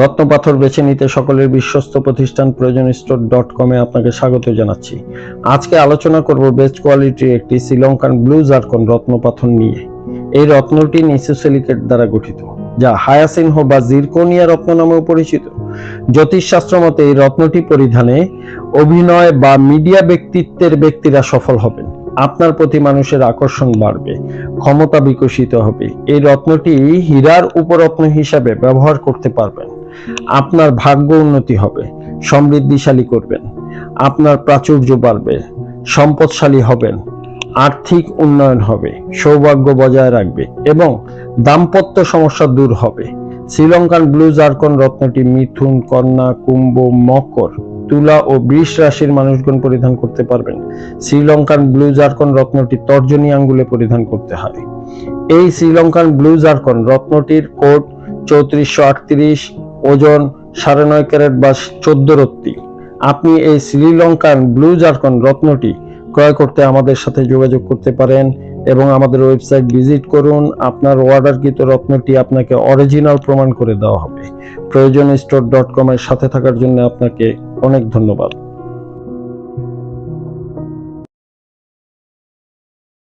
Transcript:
রত্নপাথর বেছে নিতে সকলের বিশ্বস্ত প্রতিষ্ঠান প্রয়োজন স্টোর ডট কমে আপনাকে স্বাগত জানাচ্ছি। আজকে আলোচনা করব বেস্ট কোয়ালিটির একটি শ্রীলঙ্কান ব্লু জারকন রত্নপাথর নিয়ে। এই রত্নটি নিসোসিলিকেট দ্বারা গঠিত, যা হায়াসিনহ বা জিরকোনিয়া রত্ন নামেও পরিচিত। জ্যোতিষশাস্ত্র মতে এই রত্নটি পরিধানে অভিনয় বা মিডিয়া ব্যক্তিত্বের ব্যক্তিরা সফল হবেন। আপনার প্রতি মানুষের আকর্ষণ বাড়বে, ক্ষমতা বিকশিত হবে। এই রত্নটি হীরার উপরত্ন হিসাবে ব্যবহার করতে পারবেন। আপনার ভাগ্য উন্নতি হবে, সমৃদ্ধিশালী করবেন, আপনার প্রাচুর্য বাড়বে, সম্পদশালী হবেন, আর্থিক উন্নয়ন হবে, সৌভাগ্য বজায় রাখবে এবং দাম্পত্য সমস্যা দূর হবে। শ্রীলঙ্কান ব্লু জারকন রত্নটি মিথুন, কন্যা, কুম্ভ, মকর, তুলা ও বৃষ রাশির মানুষগণ পরিধান করতে পারবেন। শ্রীলঙ্কান ব্লু জারকন রত্নটি তর্জনী আঙ্গুলে পরিধান করতে হয়। এই শ্রীলঙ্কান ব্লু জারকন রত্নটির কোট চৌত্রিশশো আটত্রিশ ওজন সাড়ে নয় ক্যারেট বা চোদ্দ রত্তি। আপনি এই শ্রীলঙ্কান ব্লু জারকন রত্নটি ক্রয় করতে আমাদের সাথে যোগাযোগ করতে পারেন এবং আমাদের ওয়েবসাইট ভিজিট করুন। আপনার অর্ডারকৃত রত্নটি আপনাকে অরিজিনাল প্রমাণ করে দেওয়া হবে। প্রয়োজন স্টোর ডট কমের সাথে থাকার জন্য আপনাকে অনেক ধন্যবাদ।